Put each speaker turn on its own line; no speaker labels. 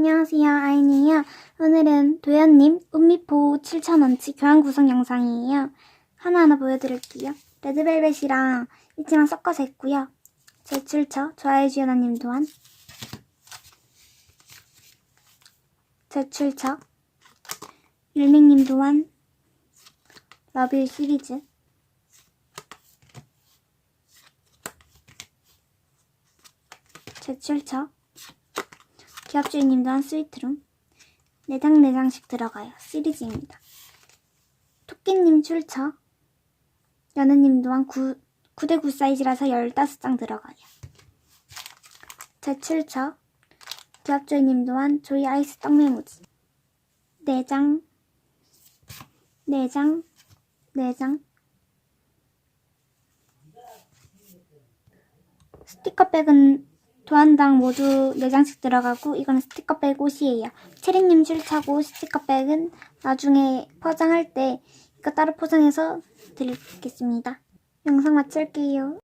안녕하세요, 아인이에요. 오늘은 도현님 은미포 7,000원치 교환 구성 영상이에요. 하나하나 보여드릴게요. 레드벨벳이랑 있지만 섞어서 했고요. 제 출처, 좋아요 주연아님 또한. 제 출처, 율밍님 또한. 러빌 시리즈. 제 출처, 기업주인님 또한 스위트룸. 내장 내장씩 들어가요. 시리즈입니다. 토끼님 출처. 연우님 또한 9, 9대9 사이즈라서 15장 들어가요. 제 출처. 기업주인님 또한 조이 아이스 떡메모지. 4장, 4장, 4장. 스티커백은 도안당 모두 4장씩 들어가고 이거는 스티커백 옷이에요. 체리님 출차고 스티커백은 나중에 포장할 때 이거 따로 포장해서 드리겠습니다. 영상 마칠게요.